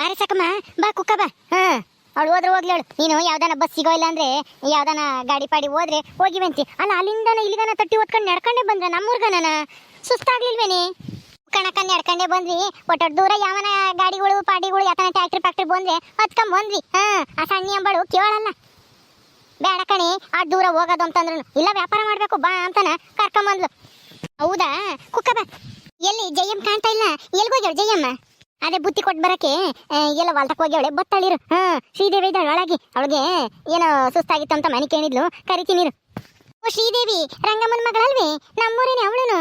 ಬಾರಿ ಸಾಕಮ್ಮ, ಬಾ ಕುಕ್ಕ ಬಾ. ಹಾ, ಅವಳು ಹೋದ್ರೆ ಹೋಗ್ಲಿ ನೀನು ಯಾವ್ದಾನ ಬಸ್ ಸಿಗೋ ಇಲ್ಲ ಅಂದ್ರೆ, ಯಾವ್ದಾನ ಗಾಡಿ ಪಾಡಿ ಹೋದ್ರೆ ಹೋಗಿವಂತಿ ಅಲ್ಲ, ಅಲ್ಲಿಂದನ ಇಲ್ಲಿಗನ ತಟ್ಟಿ ಹೊತ್ಕೊಂಡು ನಡ್ಕೊಂಡೇ ಬಂದ್ರ ನಮ್ಮೂರ್ಗನ ಸುಸ್ತಾಗ್ಲಿಲ್ವೇನಿ ಕಣಕ ನಡ್ಕೊಂಡೇ ಬಂದ್ವಿ. ಒಟ್ಟೊಟ್ಟು ದೂರ ಯಾವನ ಗಾಡಿಗಳು, ಪಾಡಿಗಳು, ಯಾತನ ಟ್ಯಾಕ್ಟ್ರಿ ಫ್ಯಾಕ್ಟ್ರಿ ಬಂದ್ರೆ ಹತ್ಕೊಂಡ್ ಬಂದ್ವಿ. ಹಾ, ಆ ಸಣ್ಣ ಅಂಬಳು ಕೇಳಲ್ಲ. ಬೇಡ ಕಣಿ, ಆ ದೂರ ಹೋಗೋದು ಅಂತಂದ್ರು ಇಲ್ಲ, ವ್ಯಾಪಾರ ಮಾಡ್ಬೇಕು, ಬಾ ಅಂತನ ಕರ್ಕೊಂಬಂದ್ಲು. ಹೌದಾ? ಕುಕ್ಕ ಬಾ. ಎಲ್ಲಿ, ಜಯಮ್ಮ ಕಾಣ್ತಾ ಇಲ್ಲ? ಎಲ್ಗೋಗ್ಯಾಳ ಜಯಮ್ಮ? ಅದೇ ಬುತ್ತಿ ಕೊಟ್ಟು ಬರಕ್ಕೆ ಎಲ್ಲ ಹೊಲ್ತಕ್ಕೆ ಅವಳೆ ಬತ್ತಾಳಿರು ಹಾ, ಶ್ರೀದೇವಿ ಇದ್ದಾಳೆ ಒಳಗೆ. ಅವಳಿಗೆ ಏನೋ ಸುಸ್ತಾಗಿತ್ತು ಅಂತ ಮನೆ ಕೇಳಿದ್ಲು. ಕರಿತೀನಿರು ಓ, ಶ್ರೀದೇವಿ, ರಂಗಮ್ಮನ ಮಗಳಲ್ವೇ? ನಮ್ಮೂರೇನೆ ಅವಳುನು?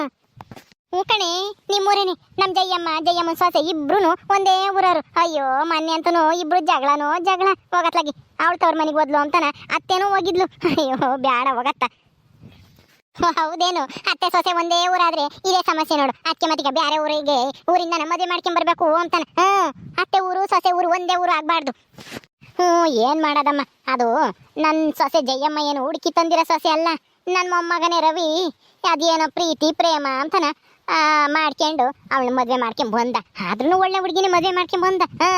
ಹ್ಞೂ ಕಣೆ, ನಿಮ್ಮೂರೇನೆ. ನಮ್ಮ ಜಯಮ್ಮ, ಜಯಮ್ಮನ ಸೊಸೆ ಇಬ್ರು ಒಂದೇ ಊರರು ಅಯ್ಯೋ, ಮೊನ್ನೆ ಅಂತನು ಇಬ್ರು ಜಗಳನೋ ಜಗಳ. ಹೋಗತ್ಲಾಗಿ. ಅವಳು ತವ್ರ ಮನೆಗೆ ಹೋದ್ಲು ಅಂತಾನ ಅತ್ತೇನೋ ಹೋಗಿದ್ಲು. ಅಯ್ಯೋ, ಬ್ಯಾಡ, ಹೋಗತ್ತ. ಹೌದೇನು? ಅತ್ತೆ ಸೊಸೆ ಒಂದೇ ಊರಾದ್ರೆ ಇದೇ ಸಮಸ್ಯೆ ನೋಡು. ಅತ್ತೆ ಮತ್ತೀಗ ಬೇರೆ ಊರಿಗೆ ಊರಿಂದ ನಮ್ಮ ಮದುವೆ ಮಾಡ್ಕೊಂಡ್ ಬರ್ಬೇಕು ಅಂತಾನೆ. ಹ್ಮ್ ಅತ್ತೆ ಊರು ಸೊಸೆ ಊರು ಒಂದೇ ಊರು ಆಗ್ಬಾರ್ದು. ಹ್ಞೂ ಏನ್ ಮಾಡೋದಮ್ಮ? ಅದು ನನ್ನ ಸೊಸೆ ಜಯಮ್ಮ ಏನು ಹುಡುಕಿ ತಂದಿರೋ ಸೊಸೆ ಅಲ್ಲ. ನನ್ನ ಮೊಮ್ಮಗನೇ ರವಿ ಅದೇನೋ ಪ್ರೀತಿ ಪ್ರೇಮ ಅಂತಾನ. ಮಾಡ್ಕೊಂಡು ಅವಳು ಮದುವೆ ಮಾಡ್ಕೊಂಡ್ ಬಂದ. ಆದ್ರೂ ಒಳ್ಳೆ ಹುಡುಗಿನ ಮದುವೆ ಮಾಡ್ಕೊಂಡ್ ಬಂದ. ಹಾ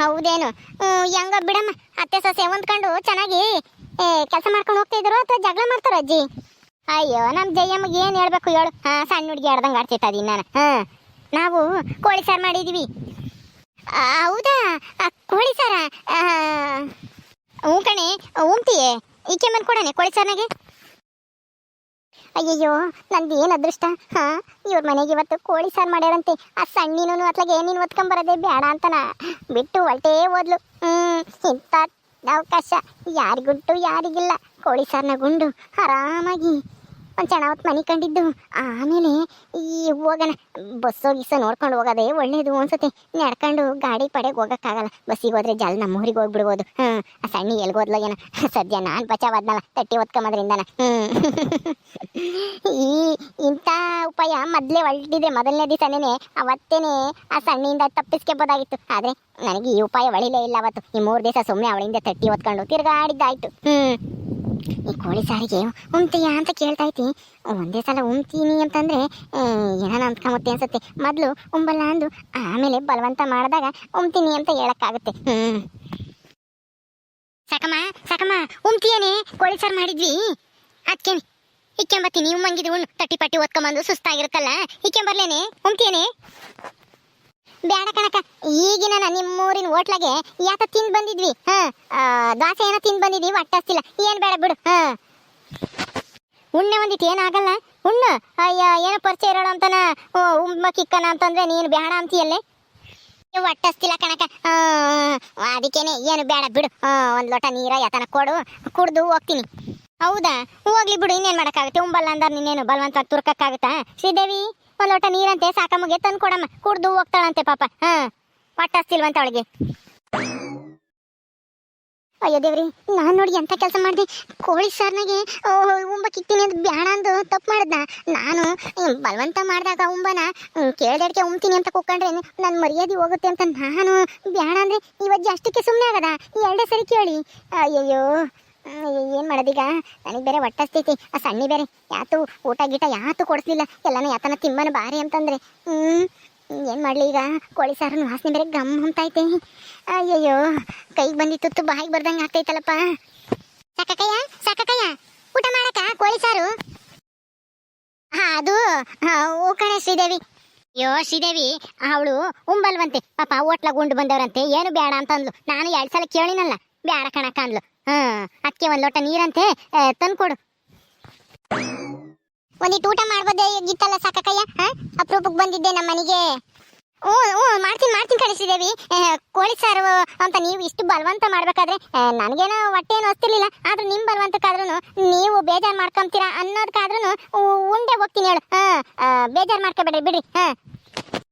ಹೌದೇನು? ಹ್ಮ್, ಹೆಂಗ ಬಿಡಮ್ಮ. ಅತ್ತೆ ಸೊಸೆ ಹೊಂದ್ಕೊಂಡು ಚೆನ್ನಾಗಿ ಏ ಕೆಲಸ ಮಾಡ್ಕೊಂಡು ಹೋಗ್ತಾ ಇದ್ರು ಅಥವಾ ಜಗಳ ಮಾಡ್ತಾರ ಅಜ್ಜಿ? ಅಯ್ಯೋ ನಮ್ಮ ಜಯಮ್ಮಗೆ ಏನು ಹೇಳ್ಬೇಕು ಹೇಳು? ಹಾ, ಸಣ್ಣ ಹುಡುಗಿ ಆಡ್ದಂಗೆ ಆಡ್ತಿತ್ತದಿ ನಾನು. ಹಾ, ನಾವು ಕೋಳಿ ಸಾರು ಮಾಡಿದೀವಿ. ಹೌದಾ? ಕೋಳಿ ಸಾರ? ಹ್ಞೂ ಕಣೆ, ಉಂಟಿಯೇ, ಈಕೆ ಬಂದು ಕೊಡನೆ ಕೋಳಿ ಸಾರ್ನಾಗೆ? ಅಯ್ಯಯ್ಯೋ, ನಂದು ಏನು ಅದೃಷ್ಟ? ಹಾ, ಇವ್ರ ಮನೆಗೆ ಇವತ್ತು ಕೋಳಿ ಸಾರು ಮಾಡ್ಯಾರಂತೆ. ಆ ಸಣ್ಣಿನೂ ಅತ್ಲಾಗೆ ನೀನು ಒತ್ಕೊಂಬರೋದೇ ಬೇಡ ಅಂತನ ಬಿಟ್ಟು ಒಳ್ಟೇ ಓದ್ಲು ಹ್ಞೂ ಇಂಥ ಅವಕಾಶ. ಯಾರಿಗುಂಟು ಯಾರಿಗಿಲ್ಲ. ಕೋಳಿ ಸಾರನ್ನ ಗುಂಡು ಆರಾಮಾಗಿ ಒಂದು ಚೆನ್ನ ಹೊತ್ತು ಮನೆ ಕಂಡಿದ್ದು. ಆಮೇಲೆ ಈ ಹೋಗೋಣ. ಬಸ್ಸೋ ಗಿಸ್ಸೋ ನೋಡ್ಕೊಂಡು ಹೋಗೋದೇ ಒಳ್ಳೇದು ಅನ್ಸುತ್ತೆ. ನಡ್ಕೊಂಡು ಗಾಡಿ ಪಡೆಗೆ ಹೋಗೋಕ್ಕಾಗಲ್ಲ. ಬಸ್ಸಿಗೆ ಹೋದ್ರೆ ಜಲ್ ನಮ್ಮ ಊರಿಗೆ ಹೋಗ್ಬಿಡ್ಬೋದು. ಹ್ಞೂ ಆ ಸಣ್ಣ ಎಲ್ಗೋದ್ಲ ಏನೋ ಸದ್ಯ ನಾನು ಬಚಾವಾದ್ನಲ್ಲ. ತಟ್ಟಿ ಹೊತ್ಕೊಂಬೋದ್ರಿಂದನ. ಈ ಇಂಥ ಉಪಾಯ ಮೊದಲೇ ಒಳ್ಳಿದೆ ಮೊದಲನೇ ದಿವಸನೇ ಅವತ್ತೇನೆ ಆ ಸಣ್ಣಿಂದ ತಪ್ಪಿಸ್ಕೋಬೋದಾಗಿತ್ತು. ಆದರೆ ನನಗೆ ಈ ಉಪಾಯ ಒಳಿಲೇ ಇಲ್ಲ ಅವತ್ತು. ಈ ಮೂರು ದಿವಸ ಸುಮ್ಮನೆ ಅವಳಿಂದ ತಟ್ಟಿ ಹೊತ್ಕೊಂಡು ತಿರ್ಗಾಡಿದ್ದಾಯ್ತು. ಹ್ಞೂ ಈ ಕೋಳಿ ಸಾರಿಗೆ ಉಮ್ತೀಯಾ ಅಂತ ಕೇಳ್ತಾ ಐತಿ ಒಂದೇ ಸಲ ಉಮ್ತೀನಿ ಅಂತಂದ್ರೆ ಏನಾನ ಅನ್ಸುತ್ತೆ. ಮೊದಲು ಉಂಬಲ್ಲ ಅಂದು, ಆಮೇಲೆ ಬಲವಂತ ಮಾಡಿದಾಗ ಉಮ್ತೀನಿ ಅಂತ ಹೇಳಕ್ಕಾಗುತ್ತೆ. ಹ್ಮ್. ಸಕಮ್ಮ, ಸಾಕಮ್ಮ ಉಮ್ತಿಯೇನೆ ಕೋಳಿ ಸಾರು ಮಾಡಿದ್ವಿ. ಅದಕ್ಕೆ ಇಕ್ಕೆಂಬತ್ತೀನಿ, ಉಮ್ಮಂಗಿದ ಉಣ್ಣು. ತಟ್ಟಿ ಪಟ್ಟಿ ಓದ್ಕೊಂಬಂದು ಸುಸ್ತಾಗಿರುತ್ತಲ್ಲ. ಇಕ್ಕೆಂಬರ್ಲೇನೆ ಉಮ್ತಿಯೇನೆ ಬೇಡ ಕಣಕ ಈಗಿನ ನಿಮ್ಮೂರಿನ ಹೋಟ್ಲಾಗೆ ಯಾತ ತಿಂದು ಬಂದಿದ್ವಿ? ಹಾ ದೋಸೆ ಏನೋ ತಿಂದು ಬಂದಿದ್ವಿ ಹೊಟ್ಟಸ್ತಿಲ್ಲ ಏನ್ ಬೇಡ ಬಿಡು, ಹಾ. ಉಣ್ಣೆ ಒಂದಿತ್ತು ಏನಾಗಲ್ಲ? ಉಣ್ಣು. ಅಯ್ಯ, ಏನೋ ಪರಿಚಯ ಇರೋಣ ಅಂತನ? ಉಮ್ಮ ಕಿಕ್ಕನ ಅಂತಂದ್ರೆ ನೀನು ಬೇಡ ಅಂತೀಯಲ್ಲೇ? ನೀವು ಹೊಟ್ಟಸ್ತಿಲ್ಲ ಕಣಕ ಅದಕ್ಕೇನೆ ಏನು ಬೇಡ ಬಿಡು. ಒಂದ್ ಲೋಟ ನೀರ, ಯಾತನ ಕೊಡು. ಕುಡ್ದು ಹೋಗ್ತೀನಿ. ಹೌದಾ? ಹೋಗ್ಲಿ ಬಿಡು, ಇನ್ನೇನ್ ಮಾಡೋಕ್ಕಾಗುತ್ತೆ? ಉಂಬಲ್ಲ ಅಂದ್ರೆ ನಿನ್ನೇನು ಬಲವಂತ ತುರ್ಕಕ್ಕಾಗುತ್ತಾ? ಶ್ರೀದೇವಿ? ಒಂದ್ ಲೋಟ ನೀರಂತೆ ಸಾಕಮ್ಮಗೆ ತಂದು ಕೊಡಮ್ಮ. ಕುಡ್ದು ಹೋಗ್ತಾಳಂತೆ ಪಾಪ. ಹ ಪಟ್ಟಿಲ್ವಂತ ಅವಳಿಗೆ. ಅಯ್ಯೋ ದೇವ್ರಿ, ನಾನ್ ನೋಡಿ ಎಂತ ಕೆಲಸ ಮಾಡಿದೆ. ಕೋಳಿ ಸಾರ್ನಾಗೆ ಉಂಬಕ್ಕಿಕ್ತೀನಿ ಅಂತ ಬ್ಯಾಣ ಅಂದು ತಪ್ಪು ಮಾಡ್ದ ನಾನು ಬಲವಂತ ಮಾಡಿದಾಗ ಉಂಬನ ಕೇಳ್ದಡ್ಕೆ ಉಂಬ್ತೀನಿ ಅಂತ ಕೂಕೊಂಡ್ರೆ ನನ್ನ ಮರ್ಯಾದೆ ಹೋಗುತ್ತೆ ಅಂತ ನಾನು ಬ್ಯಾಣ ಅಂದ್ರೆ ಇವತ್ತು ಅಷ್ಟಕ್ಕೆ ಸುಮ್ಮನೆ ಆಗದ? ಎರಡೇ ಸರಿ ಕೇಳಿ. ಅಯ್ಯಯ್ಯೋ ಏನು ಮಾಡೋದೀಗ? ನನಗೆ ಬೇರೆ ಹೊಟ್ಟಸ್ತೈತಿ ಆ ಸಣ್ಣ ಬೇರೆ. ಯಾತು ಊಟ ಗೀಟ ಯಾತು ಕೊಡಿಸ್ಲಿಲ್ಲ. ಎಲ್ಲನ ಯಾತನ ತಿಮ್ಮನ ಬಾರಿ ಅಂತಂದ್ರೆ. ಹ್ಮ್. ಏನು ಮಾಡಲಿ ಈಗ? ಕೋಳಿ ಸಾರು ವಾಸನೆ ಬೇರೆ ಗಮ್ ಅಂತೈತೆ ಅಯ್ಯಯ್ಯೋ, ಕೈಗೆ ಬಂದಿತ್ತು ಬಾಯಿಗೆ ಬರ್ದಂಗೆ ಆಗ್ತೈತಲ್ಲಪ್ಪ. ಸಾಕಕ್ಕಯ್ಯ ಸಾಕಕ್ಕಯ್ಯ ಊಟ ಮಾಡಕ ಕೋಳಿ ಸಾರು? ಹಾ, ಅದು ಓ ಕಣೆ ಶ್ರೀದೇವಿ. ಅಯ್ಯೋ, ಶ್ರೀದೇವಿ, ಅವಳು ಉಂಬಲ್ವಂತೆ. ಪಾಪ ಹೋಟ್ಲಾಗ ಉಂಡು ಬಂದವರಂತೆ. ಏನು ಬೇಡ ಅಂತ ಅಂದ್ಲು ನಾನು ಎರಡು ಸಲ ಕೇಳಿನಲ್ಲ. ಬೇಡ ಕಣಕ್ಕ ಅಂದ್ಲು. ಹ್ಮ್ ಅದಕ್ಕೆ ಒಂದು ಲೋಟ ನೀರಂತೆ ತಂದ್ಕೊಡು. ಒಂದಿಟ್ಟು ಊಟ ಮಾಡ್ಬೋದೇ ಇತ್ತಲ್ಲ ಸಾಕಕ್ಕಯ್ಯ? ಹಾ ಅಪರೂಪಕ್ಕೆ ಬಂದಿದ್ದೆ ನಮ್ಮ ಮನೆಗೆ. ಹ್ಞೂ ಓ ಮಾಡ್ತೀನಿ ಮಾಡ್ತೀನಿ ಕಳಿಸಿದೇವಿ ಕೋಳಿ ಸಾರು ಅಂತ ನೀವು ಇಷ್ಟು ಬಲವಂತ ಮಾಡ್ಬೇಕಾದ್ರೆ ನನಗೇನು ನನಗೇನೋ ಹೊಟ್ಟೆ ಏನು ಹೊಸ್ತಿರ್ಲಿಲ್ಲ. ಆದ್ರೂ ನಿಮ್ಮ ಬಲವಂತಕ್ಕಾದ್ರೂ ನೀವು ಬೇಜಾರು ಮಾಡ್ಕೊಂತೀರಾ ಅನ್ನೋದಕ್ಕಾದ್ರೂ ಉಂಡೆ ಹೋಗ್ತೀನಿ ಹೇಳು. ಹಾಂ ಬೇಜಾರು ಮಾಡ್ಕೋಬೇಡ್ರಿ ಬಿಡಿ ಹಾಂ.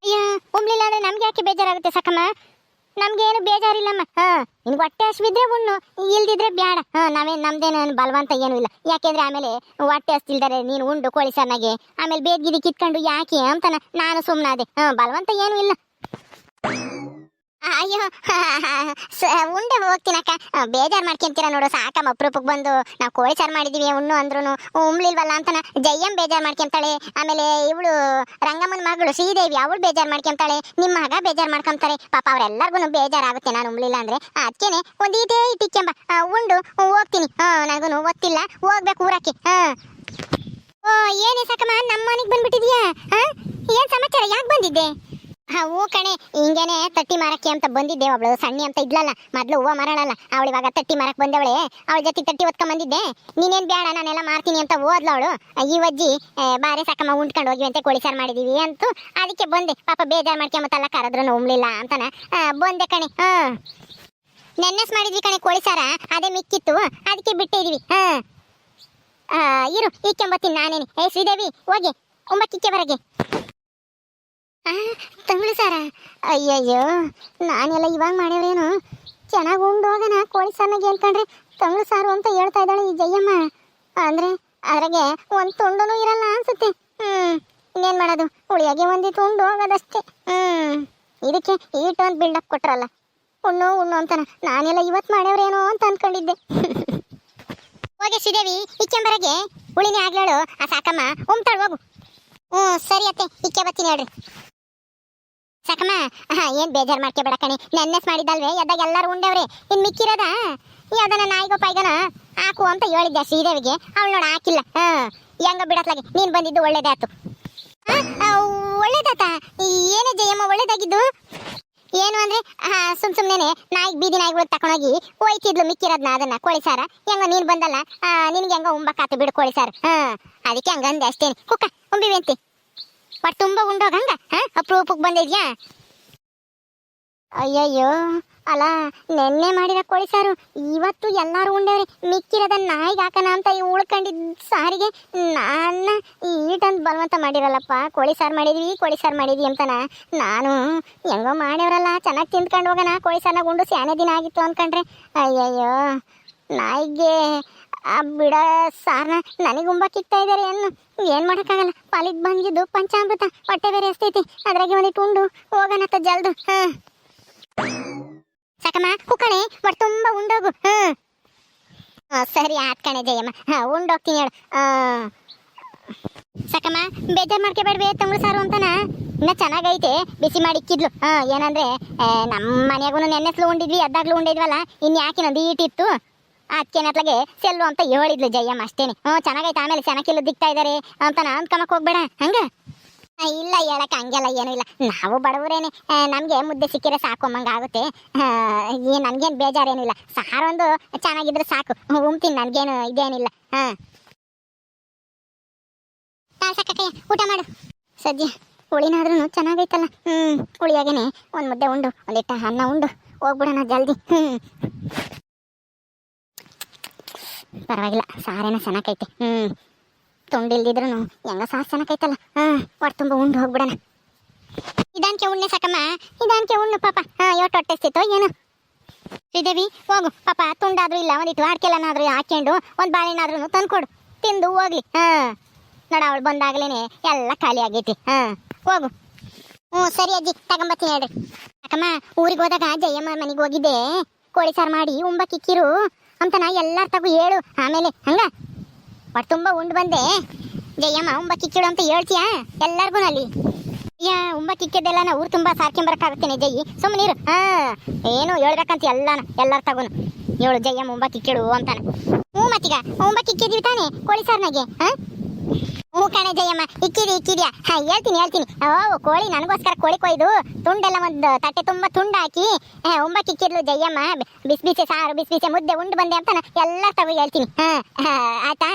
ಅಯ್ಯ ಉಮ್ಲಿಲ್ಲ ಅಂದ್ರೆ ನಮ್ಗೆ ಯಾಕೆ ಬೇಜಾರಾಗುತ್ತೆ ಸಾಕಮ್ಮ? ನಮ್ಗೇನು ಬೇಜಾರಿಲ್ಲಮ್ಮ. ಹಾ, ನಿನ್ಗೆ ಹೊಟ್ಟೆ ಹಸಿವಿದ್ರೆ ಉಣ್ಣು, ಇಲ್ದಿದ್ರೆ ಬ್ಯಾಡ. ಹಾ ನಾವೇನು ನಮ್ದೇನು ಬಲವಂತ ಏನು ಇಲ್ಲ. ಯಾಕೆಂದ್ರೆ ಆಮೇಲೆ ಹೊಟ್ಟೆ ಹಸ್ತಿಲ್ದರೆ, ನೀನು ಉಂಡು ಕೋಳಿ ಸಣ್ಣಗೆ. ಆಮೇಲೆ ಬೇದ್ಗಿದಿ ಕಿತ್ಕೊಂಡು ಯಾಕೆ ಅಂತನ ನಾನು ಸುಮ್ಮನಾದೆ ಹಾ, ಬಲವಂತ ಏನು ಇಲ್ಲ. ಅಯ್ಯೋ ಉಂಡೆ ಹೋಗ್ತೀನಕ್ಕ. ಬೇಜಾರ್ ಮಾಡ್ಕೊಂತೀರ ನೋಡು, ಸಾಕಮ್ಮ. ಅಪ್ರೂಪಕ್ಕೆ ಬಂದು ನಾವು ಕೋಳಿ ಸಾರು ಮಾಡಿದೀವಿ, ಉಣ್ಣು ಅಂದ್ರೂ ಉಮ್ಲಿಲ್ವಲ್ಲ ಅಂತನ. ಜಯ್ಯಂ ಬೇಜಾರ್ ಮಾಡ್ಕೊಂತಾಳೆ. ಆಮೇಲೆ ಇವಳು ರಂಗಮ್ಮನ ಮಗಳು ಶ್ರೀದೇವಿ, ಅವಳು ಬೇಜಾರ್ ಮಾಡ್ಕೊಂತಾಳೆ. ನಿಮ್ಮ ಮಗ ಬೇಜಾರ್ ಮಾಡ್ಕೊಂತಾರೆ. ಪಾಪ ಅವ್ರೆಲ್ಲರಿಗೂ ಬೇಜಾರಾಗುತ್ತೆ, ನಾನು ಉಮ್ಲಿಲ್ಲ ಅಂದ್ರೆ. ಅದಕ್ಕೇನೆ ಇದೇ ಇಟ್ಟಿಕ್ಕೆಂಬ. ಉಂಡು ಹೋಗ್ತೀನಿ. ಹಾ ನನಗೂ ಗೊತ್ತಿಲ್ಲ. ಹೋಗ್ಬೇಕು ಊರಕ್ಕೆ. ಹಾ ಓ, ಏನೇ ಸಾಕಮ್ಮ ನಮ್ಮ ಮನೆಗೆ ಬಂದ್ಬಿಟ್ಟಿದ್ಯಾ? ಹಾ ಏನ್ ಸಮಾಚಾರ? ಯಾಕೆ ಬಂದಿದ್ದೆ? ಹಾ ಕಣೆ. ಹಿಂಗೇನೆ ತಟ್ಟಿ ಮಾರಕ್ಕೆ ಅಂತ ಬಂದಿದ್ದೆ ಅವಳು. ಸಣ್ಣಿ ಅಂತ ಇದ್ಲಲ್ಲ. ಮೊದ್ಲು ಹೂವ ಮಾರಾಳಲ್ಲ. ಅವಳು ಇವಾಗ ತಟ್ಟಿ ಮಾರಕ್ಕೆ ಬಂದವಳೆ. ಅವಳ ಜೊತೆ ತಟ್ಟಿ ಹೊತ್ಕೊಂಡ್ ಬಂದಿದ್ದೆ. ನೀನೇನ್ ಬೇಡ ನಾನೆಲ್ಲ ಮಾರ್ತೀನಿ ಅಂತ ಓದ್ಲ ಅವಳು. ಈ ಅಜ್ಜಿ ಬಾರಿ ಸಾಕಮ್ಮ ಉಂಡ್ಕೊಂಡು ಹೋಗಿ ಅಂತ, ಕೋಳಿ ಸಾರು ಮಾಡಿದೀವಿ ಅಂತೂ. ಅದಕ್ಕೆ ಬಂದೆ. ಪಾಪ ಬೇಜಾರ್ ಮಾಡ್ಕೊಂಬತ್ತಲ್ಲ ಕರೆದ್ರು ಉಮ್ಲಿಲ್ಲ ಅಂತಾನ. ಬಂದೆ ಕಣೆ. ಹಾ. ನೆನ್ನೆಸ್ ಮಾಡಿದ್ವಿ ಕಣೆ ಕೋಳಿ ಸಾರ. ಅದೇ ಮಿಕ್ಕಿತ್ತು. ಅದಕ್ಕೆ ಬಿಟ್ಟಿದೀವಿ ಹಾ. ಇರು, ಈಕೆಂಬತ್ತೀನಿ ನಾನೇನೆ. ಏ, ಶ್ರೀದೇವಿ, ಹೋಗಿ. ಒಂಬತ್ತಿಕ್ಕೆ ಬರಗೆ ತಂಗುಳು ಸಾರ. ಅಯ್ಯಯ್ಯೋ, ನಾನೆಲ್ಲ ಇವಾಗ ಮಾಡ್ಯವ್ರೇನು ಚೆನ್ನಾಗಿ ಉಂಡು ಹೋಗೋಣ, ಕೋಳಿ ಸಾರ್ನಾಗೆ ಅಂತಂದ್ರೆ ತಂಗ್ಳು ಸಾರು ಅಂತ ಹೇಳ್ತಾ ಇದ್ದಾಳೆ ಈ ಜಯ್ಯಮ್ಮ ಅಂದ್ರೆ, ಅದ್ರಾಗೆ ಒಂದು ತುಂಡೂ ಇರಲ್ಲ ಅನ್ಸುತ್ತೆ. ಹ್ಮ್, ಇನ್ನೇನು ಮಾಡೋದು? ಉಳಿಯಾಗೆ ಒಂದಿತ್ತು ಉಂಡು ಹೋಗೋದಷ್ಟೇ. ಹ್ಮ್, ಇದಕ್ಕೆ ಈಟು ಅಂತ ಬಿಲ್ಡಪ್ ಕೊಟ್ರಲ್ಲ. ಉಣ್ಣು ಉಣ್ಣು ಅಂತಾನ. ನಾನೆಲ್ಲ ಇವತ್ತು ಮಾಡ್ಯವ್ರೇನೋ ಅಂತ ಅನ್ಕೊಂಡಿದ್ದೆ. ಹೋಗಿ ಶ್ರೀದೇವಿ ಇಕ್ಕೆಂಬರಗೆ ಹುಳಿನೇ ಆಗ್ಲಾಳು. ಆ ಸಾಕಮ್ಮ, ಉಮ್ತಾಳು ಹೋಗು. ಹ್ಞೂ ಸರಿ ಅತ್ತೆ, ಇಕ್ಕೆ ಬರ್ತೀನಿ ಹೇಳ್ರಿ. ಸಾಕಮ್ಮ ಹಾ ಏನ್ ಬೇಜಾರ್ ಮಾಡ್ಕೋಬೇಡ ಕಣಿ. ನೆನ್ನೆಸ್ ಮಾಡಿದಲ್ವೇ ಎದ್ದಾಗ ಎಲ್ಲರೂ ಉಂಡವ್ರೆ. ಇನ್ ಮಿಕ್ಕಿರೋದ? ಯಾವ್ದನ ನಾಯಿಗೋ ಪೈಗನ ಹಾಕು ಅಂತ ಹೇಳಿದ್ದೆ ಶ್ರೀದೇವಿಗೆ. ಅವಳು ನೋಡ, ಹಾಕಿಲ್ಲ. ಹಾ, ಹೆಂಗ ಬಿಡತ್ಲಾಗೆ. ನೀನ್ ಬಂದಿದ್ದು ಒಳ್ಳೇದಾಯ್ತು. ಒಳ್ಳೇದಾತ ಏನೇ ಜಯಮ್ಮ, ಒಳ್ಳೇದಾಗಿದ್ದು? ಏನು ಅಂದ್ರೆ ಸುಮ್ ಸುಮ್ನೆ ನಾಯಿ, ಬೀದಿ ನಾಯಿಗಳು ತಕೊಂಡೋಗಿ ಹೋಯ್ತಿದ್ಲು ಮಿಕ್ಕಿರೋದ್ನ ಅದನ್ನ, ಕೋಳಿ ಸಾರ. ಹೆಂಗ ನೀನ್ ಬಂದಲ್ಲ? ನಿನ್ಗೆ ಹೆಂಗ ಉಂಬಕ್ಕಾತು ಬಿಡು ಕೋಳಿ ಸಾರ್. ಹಾ, ಅದಕ್ಕೆ ಹಂಗಂದೆ ಅಷ್ಟೇನೆ. ಕುಕ್ಕ ಉಂಬಿವೆಂತಿ ಬಟ್ ತುಂಬಾ ಉಂಡೋಗಂಗ ಅಪ್ರೂಪಕ್ಕೆ ಬಂದಿದ್ಯಾ? ಅಯ್ಯಯ್ಯೋ, ಅಲ್ಲ, ನೆನ್ನೆ ಮಾಡಿದ ಕೋಳಿ ಸಾರು, ಇವತ್ತು ಎಲ್ಲಾರು ಉಂಡೇವ್ರಿ. ಮಿಕ್ಕಿರದ ನಾಯಿಗೆ ಹಾಕನ ಅಂತ ಈ ಉಳ್ಕೊಂಡಿದ್ ಸಾರಿಗೆ ನಾನು ಈಟಂತ ಬಲವಂತ ಮಾಡಿರಲ್ಲಪ್ಪ. ಕೋಳಿ ಸಾರು ಮಾಡಿದ್ವಿ, ಕೋಳಿ ಸಾರು ಮಾಡಿದ್ವಿ ಅಂತನ. ನಾನು ಹೆಂಗೋ ಮಾಡ್ಯವ್ರಲ್ಲ, ಚೆನ್ನಾಗಿ ತಿಂದ್ಕೊಂಡು ಹೋಗೋಣ. ಕೋಳಿ ಸಾರ್ನಾಗ ಉಂಡು, ಸ್ಯಾನೆ ದಿನ ಆಗಿತ್ತು ಅನ್ಕೊಂಡ್ರೆ. ಅಯ್ಯಯ್ಯೋ, ನಾಯಿಗೆ ಆ ಬಿಡ ಸಾರ್ನ ನನಗೆ ಉಂಬಕ್ಕಿಕ್ತಾ ಇದ್ದಾರೆ ಏನು ಏನ್ ಮಾಡೋಕ್ಕಾಗಲ್ಲ? ಪಾಲಿಗೆ ಬಂದಿದ್ದು ಪಂಚಾಮೃತ. ಹೊಟ್ಟೆ ಬೇರೆ ಎಸ್ತೈತಿ. ಅದ್ರಾಗೆ ಒಂದಿಟ್ಟು ಉಂಡು ಹೋಗೋಣ ಜಲ್ದು. ಹಾಂ. ಸಕಮ್ಮ, ಕುಕ್ಕಣೆ ಒಟ್ಟು ತುಂಬ ಉಂಡೋಗು. ಹಾಂ. ಸರಿ ಆತ್ ಕಣೆ ಜಯಮ್ಮ. ಹಾಂ, ಉಂಡೋಗ್ತೀನಿ ಹೇಳು. ಸಕಮ್ಮ, ಬೇಜಾರ್ ತಂಗಳು ತಂಗುಳು ಸಾರು ಅಂತನ? ಇನ್ನ ಚೆನ್ನಾಗೈತೆ. ಬಿಸಿ ಮಾಡಿ ಇಕ್ಕಿದ್ಲು. ಹಾ, ಏನಂದ್ರೆ ನಮ್ಮ ಮನೆಯಾಗೂ ನೆನ್ನೆಸ್ಲು ಉಂಡಿದ್ವಿ, ಅದ್ದಾಗ್ಲೂ ಉಂಡಿದ್ವಲ್ಲ ಇನ್ ಯಾಕೆ ನಂದು ಈಟಿತ್ತು. ಅದಕ್ಕೇನತ್ಲಾಗೆ ಸೆಲ್ಲು ಅಂತ ಹೇಳಿದ್ಲು ಜಯಮ್ಮ ಅಷ್ಟೇನೆ. ಹ್ಞೂ ಚೆನ್ನಾಗೈತೆ, ಆಮೇಲೆ ಚೆನ್ನಾಗಿಲ್ಲ ದಿಕ್ತಾ ಇದ್ದಾರೆ ಅಂತ ಅನ್ಕಮಕ್ ಹೋಗ್ಬೇಡ. ಹಂಗ? ಇಲ್ಲ, ಹೇಳಕ್ ಹಂಗೆಲ್ಲ ಏನೂ ಇಲ್ಲ. ನಾವು ಬಡವರೇನೆ. ನಮಗೆ ಮುದ್ದೆ ಸಿಕ್ಕಿದ್ರೆ ಸಾಕು ಆಗುತ್ತೆ. ಏನು ನನಗೇನು ಬೇಜಾರೇನು ಇಲ್ಲ. ಸಾರೊಂದು ಚೆನ್ನಾಗಿದ್ರೆ ಸಾಕು. ಉಮ್ತೀನಿ ನನಗೇನು ಇದೇನಿಲ್ಲ ಹಾಂ. ಸಾಕಕ್ಕಯ್ಯ ಊಟ ಮಾಡು. ಸದ್ಯ ಹುಳಿನಾದ್ರೂ ಚೆನ್ನಾಗೈತಲ್ಲ. ಹ್ಞೂ ಹುಳಿಯಾಗೇನೆ ಒಂದು ಮುದ್ದೆ ಉಂಡು, ಒಂದಿಟ್ಟ ಅನ್ನ ಉಂಡು. ಹೋಗ್ಬಿಡೋಣ ಜಲ್ದಿ. ಹ್ಮ್. ಪರವಾಗಿಲ್ಲ, ಸಾರೇನ ಚೆನ್ನಾಗೈತೆ ಹ್ಮ್. ತುಂಡಿಲ್ದಿದ್ರು ಹೆಂಗ ಸಾರು ಚೆನ್ನಾಗೈತಲ್ಲ ಹಾ, ಹೊಟ್ಟೆ ತುಂಬ ಉಂಡು, ಹೋಗ್ಬಿಡಣ. ಇದಾನ್ಕೆ ಉಣ್ಣೆ ಸಾಕಮ್ಮ. ಇದಾನ್ಕೆ ಉಣ್ಣು, ಪಾಪ. ಹಾ ಟೊಟ್ಟೆ ಹೊಟ್ಟೆಸ್ತಿತ್ತೋ ಏನು. ಶ್ರೀದೇವಿ ಹೋಗು. ಪಾಪ, ತುಂಡಾದ್ರೂ ಇಲ್ಲ, ಒಂದಿಟ್ಟು ಆಡ್ಕೆಲ್ಲನಾದ್ರೂ ಹಾಕ್ಕೊಂಡು ಒಂದು ಬಾಳೆನಾದ್ರೂ ತಂದ್ಕೊಡು. ತಿಂದು ಹೋಗ್ಲಿ. ಹಾ. ನೋಡ, ಅವಳು ಬಂದಾಗ್ಲೇನೆ ಎಲ್ಲ ಖಾಲಿ ಆಗೈತಿ. ಹಾ, ಹೋಗು. ಹ್ಞೂ, ಸರಿ ಅಜ್ಜಿ, ತಗೊಂಬತ್ತೀನಿ ಹೇಳ್ರಿ. ಯಾಕಮ್ಮ, ಊರಿಗೆ ಹೋದಾಗ ಜಯಮ್ಮ ಮನೆಗೆ ಹೋಗಿದ್ದೆ. ಕೋಳಿ ಸಾರು ಮಾಡಿ ಉಂಬ ಕಿಕ್ಕಿರು ಅಂತ ನಾ ಎಲ್ಲಾರ ತಗು ಹೇಳು. ಆಮೇಲೆ ಹಂಗ? ಹೊಟ್ಟೆ ತುಂಬ ಉಂಡು ಬಂದೆ. ಜಯಮ್ಮ, ಉಂಬ ಕಿಕ್ಕಿಡು ಅಂತ ಹೇಳ್ತೀಯಾ? ಎಲ್ಲಾರ್ಗು ಅಲ್ಲಿ. ಯಾ ಉಂಬ ಕಿಕ್ಕಿದ್ದೆಲ್ಲ ನಾ ಊರು ತುಂಬ ಸಾರ್ಕೊಂಬರಕ್ಕಾಗುತ್ತೇನೆ ಜಯಿ. ಸುಮ್ಮನೆ ಇರು. ಹಾ, ಏನು ಹೇಳ್ಬೇಕಂತ ಎಲ್ಲಾನ ಎಲ್ಲಾರ ತಗೋನು ಹೇಳು ಜಯಮ್ಮ, ಉಂಬ ಕಿಕ್ಕಿಡು ಅಂತಾನೆ. ಹ್ಞೂ ಮತ್ತೀಗ, ಉಂಬ ಕಿಕ್ಕಿದೀವಿ ತಾನೆ ಕೋಳಿ ಸಾರ್ನಾಗೆ, ಹಾ? ಹ್ಞೂ ಜಯಮ್ಮ ಇಕ್ಕಿರಿ ಇಕ್ಕಿದ್ಯಾ ಹಾ ಹೇಳ್ತೀನಿ ಹೇಳ್ತೀನಿ. ಓ ಕೋಳಿ ನನಗೋಸ್ಕರ ಕೋಳಿ ಕೊಯ್ದು ತುಂಡೆಲ್ಲ ಒಂದು ತಟ್ಟೆ ತುಂಬ ತುಂಡು ಹಾಕಿ ಒಂಬಕ್ಕೆ ಇಕ್ಕಿರ್ಲು ಜಯಮ್ಮ. ಬಿಸಿ ಬಿಸಿ ಸಾರು ಬಿಸಿ ಬಿಸಿ ಮುದ್ದೆ ಉಂಡು ಬಂದೆ ಅಂತ ಎಲ್ಲ ತಗೋ ಹೇಳ್ತೀನಿ. ಹಾ, ಆಯ್ತಾ?